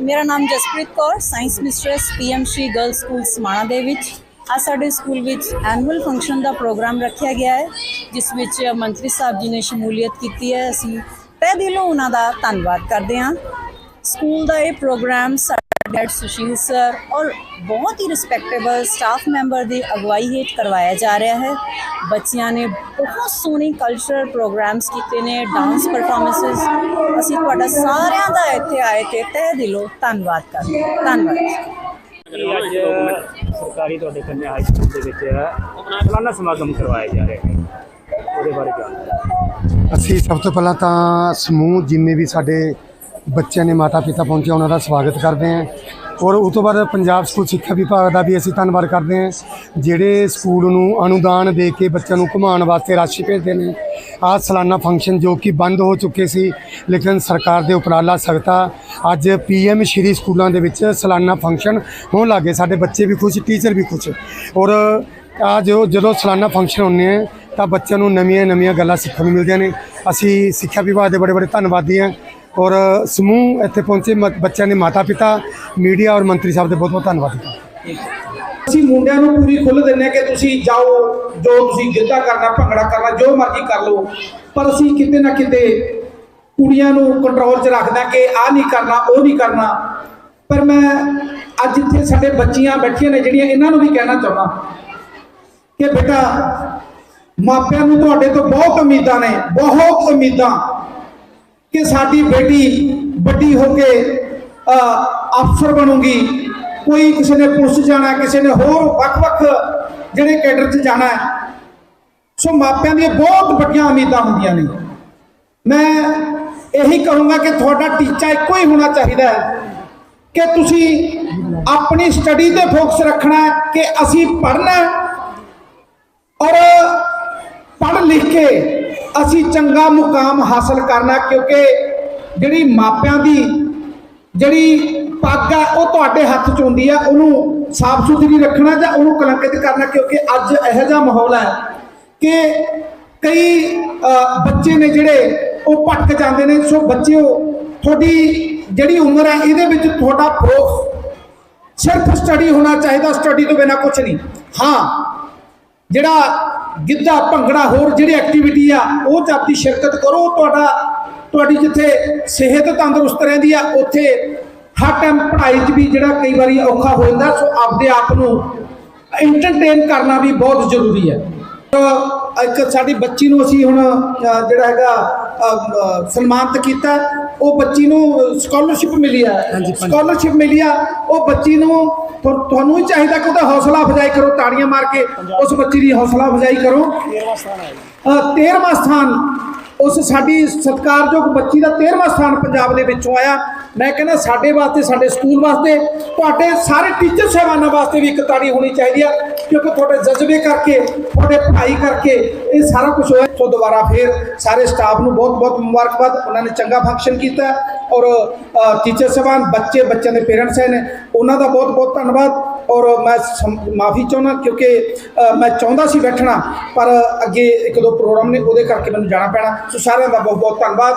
ਮੇਰਾ ਨਾਮ Jaspreet Kaur, science mistress, PM Shri girl school Samana ਦੇ ਵਿੱਚ। ਅੱਜ ਸਾਡੇ ਸਕੂਲ ਵਿੱਚ ਐਨੂਅਲ ਫੰਕਸ਼ਨ ਦਾ ਪ੍ਰੋਗਰਾਮ ਰੱਖਿਆ ਗਿਆ ਹੈ, ਜਿਸ ਵਿੱਚ ਮੰਤਰੀ ਸਾਹਿਬ ਜੀ ਨੇ ਸ਼ਮੂਲੀਅਤ ਕੀਤੀ ਹੈ। ਅਸੀਂ ਤਹਿ ਦਿਲੋਂ ਉਹਨਾਂ ਦਾ ਧੰਨਵਾਦ ਕਰਦੇ ਹਾਂ। ਸਕੂਲ ਦਾ ਇਹ ਪ੍ਰੋਗਰਾਮ ਸਾਡੇ ਹੈਡ ਸੁਸ਼ੀਲ ਸਰ ਔਰ ਬਹੁਤ ਹੀ ਰਿਸਪੈਕਟੇਬਲ ਸਟਾਫ ਮੈਂਬਰ ਦੀ ਅਗਵਾਈ ਹੇਠ ਕਰਵਾਇਆ ਜਾ ਰਿਹਾ ਹੈ ਬੱਚਿਆਂ ਨੇ ਬਹੁਤ ਸੋਹਣੇ ਕਲਚਰਲ ਪ੍ਰੋਗਰਾਮਸ ਕੀਤੇ ਨੇ ਡਾਂਸ ਪਰਫਾਰਮੈਂਸਸ ਅਸੀਂ ਤੁਹਾਡਾ ਸਾਰਿਆਂ ਦਾ ਇੱਥੇ ਆਏ ਤੇ ਤਹਿ ਦਿਲੋਂ ਧੰਨਵਾਦ ਕਰਦੇ ਹਾਂ ਧੰਨਵਾਦ ਅੱਜ ਸਰਕਾਰੀ ਤੁਹਾਡੇ ਕੰਨਿਆ ਹਾਈ ਸਕੂਲ ਦੇ ਵਿੱਚ ਸਾਲਾਨਾ ਸਮਾਗਮ ਕਰਵਾਇਆ ਜਾ ਰਿਹਾ ਹੈ ਉਹਦੇ ਬਾਰੇ ਜਾਣਕਾਰੀ ਅਸੀਂ ਸਭ ਤੋਂ ਪਹਿਲਾਂ ਤਾਂ ਸਮੂਹ ਜਿੰਨੇ ਵੀ ਸਾਡੇ ਬੱਚਿਆਂ ਨੇ ਮਾਤਾ ਪਿਤਾ ਪਹੁੰਚੇ, ਉਹਨਾਂ ਦਾ ਸਵਾਗਤ ਕਰਦੇ ਹਾਂ। ਔਰ ਉਸ ਤੋਂ ਬਾਅਦ ਪੰਜਾਬ ਸਕੂਲ ਸਿੱਖਿਆ ਵਿਭਾਗ ਦਾ ਵੀ ਅਸੀਂ ਧੰਨਵਾਦ ਕਰਦੇ ਹਾਂ, ਜਿਹੜੇ ਸਕੂਲ ਨੂੰ ਅਨੁਦਾਨ ਦੇ ਕੇ ਬੱਚਿਆਂ ਨੂੰ ਘੁਮਾਉਣ ਵਾਸਤੇ ਰਾਸ਼ੀ ਭੇਜਦੇ ਨੇ। ਆਹ ਸਾਲਾਨਾ ਫੰਕਸ਼ਨ ਜੋ ਕਿ ਬੰਦ ਹੋ ਚੁੱਕੇ ਸੀ, ਲੇਕਿਨ ਸਰਕਾਰ ਦੇ ਉਪਰਾਲਾ ਸਖਤਾ ਅੱਜ ਪੀਐਮ ਸ਼੍ਰੀ ਸਕੂਲਾਂ ਦੇ ਵਿੱਚ ਸਾਲਾਨਾ ਫੰਕਸ਼ਨ ਹੋਣ ਲੱਗੇ ਸਾਡੇ ਬੱਚੇ ਵੀ ਖੁਸ਼, ਟੀਚਰ ਵੀ ਖੁਸ਼। ਔਰ ਆ ਜੋ, ਜਦੋਂ ਸਾਲਾਨਾ ਫੰਕਸ਼ਨ ਹੁੰਦੇ ਆ, ਤਾਂ ਬੱਚਿਆਂ ਨੂੰ ਨਵੀਆਂ ਨਵੀਆਂ ਗੱਲਾਂ ਸਿੱਖਣ ਨੂੰ ਮਿਲਦੀਆਂ ਨੇ। ਅਸੀਂ ਸਿੱਖਿਆ ਵਿਭਾਗ ਦੇ ਬੜੇ ਬੜੇ ਧੰਨਵਾਦੀ ਹਾਂ। ਔਰ ਸਮੂਹ ਇੱਥੇ ਪਹੁੰਚੇ, ਮ- ਬੱਚਿਆਂ ਦੇ ਮਾਤਾ ਪਿਤਾ ਮੀਡੀਆ ਔਰ ਮੰਤਰੀ ਸਾਹਿਬ ਦੇ ਬਹੁਤ ਬਹੁਤ ਧੰਨਵਾਦ। ਅਸੀਂ ਮੁੰਡਿਆਂ ਨੂੰ ਪੂਰੀ ਖੁੱਲ੍ਹ ਦਿੰਦੇ ਹਾਂ ਕਿ ਤੁਸੀਂ ਜਾਓ, ਜੋ ਤੁਸੀਂ ਗਿੱਧਾ ਕਰਨਾ, ਭੰਗੜਾ ਕਰਨਾ, ਜੋ ਮਰਜ਼ੀ ਕਰ ਲਓ। ਪਰ ਅਸੀਂ ਕਿਤੇ ਨਾ ਕਿਤੇ ਕੁੜੀਆਂ ਨੂੰ ਕੰਟਰੋਲ 'ਚ ਰੱਖਦਾ ਕਿ ਆਹ ਨਹੀਂ ਕਰਨਾ, ਉਹ ਨਹੀਂ ਕਰਨਾ। ਪਰ ਮੈਂ ਅੱਜ ਇੱਥੇ ਸਾਡੇ ਬੱਚੀਆਂ ਬੈਠੀਆਂ ਨੇ, ਜਿਹੜੀਆਂ ਇਹਨਾਂ ਨੂੰ ਵੀ ਕਹਿਣਾ ਚਾਹੁੰਦਾ ਕਿ ਬੇਟਾ, ਮਾਪਿਆਂ ਨੂੰ ਤੁਹਾਡੇ ਤੋਂ ਬਹੁਤ ਉਮੀਦਾਂ ਨੇ, ਬਹੁਤ ਉਮੀਦਾਂ। ਕਿ ਸਾਡੀ ਬੇਟੀ ਵੱਡੀ ਹੋ ਕੇ ਅਫਸਰ ਬਣੂਗੀ। ਕੋਈ ਕਿਸੇ ਨੇ ਪੁਲਿਸ 'ਚ ਜਾਣਾ, ਕਿਸੇ ਨੇ ਹੋਰ ਵੱਖ-ਵੱਖ ਜਿਹੜੇ ਕੈਡਰ 'ਚ ਜਾਣਾ ਸੋ ਮਾਪਿਆਂ ਦੀਆਂ ਬਹੁਤ ਵੱਡੀਆਂ ਉਮੀਦਾਂ ਹੁੰਦੀਆਂ ਨੇ। ਮੈਂ ਇਹੀ ਕਹੂੰਗਾ ਕਿ ਤੁਹਾਡਾ ਟੀਚਾ ਇੱਕੋ ਹੀ ਹੋਣਾ ਚਾਹੀਦਾ ਹੈ ਕਿ ਤੁਸੀਂ ਆਪਣੀ ਸਟੱਡੀ ਤੇ ਫੋਕਸ ਰੱਖਣਾ ਕਿ ਅਸੀਂ ਪੜ੍ਹਨਾ ਔਰ ਪੜ੍ਹ ਲਿਖ ਕੇ ਅਸੀਂ ਚੰਗਾ ਮੁਕਾਮ ਹਾਸਲ ਕਰਨਾ ਕਿਉਂਕਿ ਜਿਹੜੀ ਮਾਪਿਆਂ ਦੀ ਜਿਹੜੀ ਪੱਗ ਹੈ, ਉਹ ਤੁਹਾਡੇ ਹੱਥ 'ਚ ਹੁੰਦੀ ਹੈ, ਉਹਨੂੰ ਸਾਫ਼ ਸੁਥਰੀ ਰੱਖਣਾ ਜਾਂ ਉਹਨੂੰ ਕਲੰਕਿਤ ਕਰਨਾ, ਕਿਉਂਕਿ ਅੱਜ ਇਹੋ ਜਿਹਾ ਮਾਹੌਲ ਹੈ ਕਿ ਕਈ ਬੱਚੇ ਨੇ ਜਿਹੜੇ ਉਹ ਭਟਕ ਜਾਂਦੇ ਨੇ, ਸੋ ਬੱਚਿਓ, ਤੁਹਾਡੀ ਜਿਹੜੀ ਉਮਰ ਹੈ, ਇਹਦੇ ਵਿੱਚ ਤੁਹਾਡਾ ਫੋਕਸ ਸਿਰਫ ਸਟੱਡੀ ਹੋਣਾ ਚਾਹੀਦਾ ਸਟੱਡੀ ਤੋਂ ਬਿਨਾ ਕੁਝ ਨਹੀਂ। ਹਾਂ ਜਿਹੜਾ ਗਿੱਧਾ ਭੰਗੜਾ ਹੋਰ ਜਿਹੜੀ ਐਕਟੀਵਿਟੀ ਆ, ਉਹ 'ਚ ਆਪਦੀ ਸ਼ਿਰਕਤ ਕਰੋ। ਤੁਹਾਡਾ, ਤੁਹਾਡੀ ਜਿੱਥੇ ਸਿਹਤ ਤੰਦਰੁਸਤ ਰਹਿੰਦੀ ਆ, ਉੱਥੇ ਹਰ ਟਾਈਮ ਪੜ੍ਹਾਈ 'ਚ ਵੀ ਜਿਹੜਾ ਕਈ ਵਾਰੀ ਔਖਾ ਹੋ ਜਾਂਦਾ, ਸੋ ਆਪਦੇ ਆਪ ਨੂੰ ਐਂਟਰਟੇਨ ਕਰਨਾ ਵੀ ਬਹੁਤ ਜ਼ਰੂਰੀ ਹੈ ਤਾਂ ਇੱਕ ਸਾਡੀ ਬੱਚੀ ਨੂੰ ਅਸੀਂ ਹੁਣ ਜਿਹੜਾ ਹੈਗਾ ਸਨਮਾਨਿਤ ਕੀਤਾ। ਉਹ ਬੱਚੀ ਨੂੰ ਸਕਾਲਰਸ਼ਿਪ ਮਿਲੀ ਆ। ਸਕਾਲਰਸ਼ਿਪ ਮਿਲੀ ਆ। ਉਹ ਬੱਚੀ ਨੂੰ ਤੁਹਾ- ਤੁਹਾਨੂੰ ਹੀ ਚਾਹੀਦਾ ਕਿ ਉਹਦਾ ਹੌਸਲਾ ਅਫਜ਼ਾਈ ਕਰੋ ਤਾੜੀਆਂ ਮਾਰ ਕੇ ਉਸ ਬੱਚੀ ਦੀ ਹੌਸਲਾ ਅਫਜ਼ਾਈ ਕਰੋ। 13ਵਾਂ ਸਥਾਨ ਉਸ ਸਾਡੀ ਸਤਿਕਾਰਯੋਗ ਬੱਚੀ ਦਾ 13ਵਾਂ ਸਥਾਨ ਪੰਜਾਬ ਦੇ ਵਿੱਚੋਂ ਆਇਆ। ਮੈਂ ਕਹਿੰਦਾ ਸਾਡੇ ਵਾਸਤੇ ਸਾਡੇ ਸਕੂਲ ਵਾਸਤੇ ਤੁਹਾਡੇ ਸਾਰੇ ਟੀਚਰ ਸਾਹਿਬਾਨਾਂ ਵਾਸਤੇ ਵੀ ਇੱਕ ਤਾੜੀ ਹੋਣੀ ਚਾਹੀਦੀ ਆ। ਕਿਉਂਕਿ ਤੁਹਾਡੇ ਜਜ਼ਬੇ ਕਰਕੇ, ਤੁਹਾਡੇ ਪੜ੍ਹਾਈ ਕਰਕੇ ਇਹ ਸਾਰਾ ਕੁਝ ਹੋਇਆ। ਸੋ ਦੁਬਾਰਾ ਫੇਰ ਸਾਰੇ ਸਟਾਫ ਨੂੰ ਬਹੁਤ ਬਹੁਤ ਮੁਬਾਰਕਬਾਦ। ਉਹਨਾਂ ਨੇ ਚੰਗਾ ਫੰਕਸ਼ਨ ਕੀਤਾ ਔਰ ਟੀਚਰ ਸਾਹਿਬਾਨ, ਬੱਚੇ, ਬੱਚਿਆਂ ਦੇ ਪੇਰੈਂਟਸ ਨੇ। ਉਹਨਾਂ ਦਾ ਬਹੁਤ ਬਹੁਤ ਧੰਨਵਾਦ। ਔਰ ਮੈਂ ਮਾਫੀ ਚਾਹੁੰਦਾ ਕਿਉਂਕਿ ਮੈਂ ਚਾਹੁੰਦਾ ਸੀ ਬੈਠਣਾ, ਪਰ ਅੱਗੇ ਇੱਕ ਦੋ ਪ੍ਰੋਗਰਾਮ ਨੇ, ਉਹਦੇ ਕਰਕੇ ਮੈਨੂੰ ਜਾਣਾ ਪੈਣਾ। ਸੋ ਸਾਰਿਆਂ ਦਾ ਬਹੁਤ ਬਹੁਤ ਧੰਨਵਾਦ।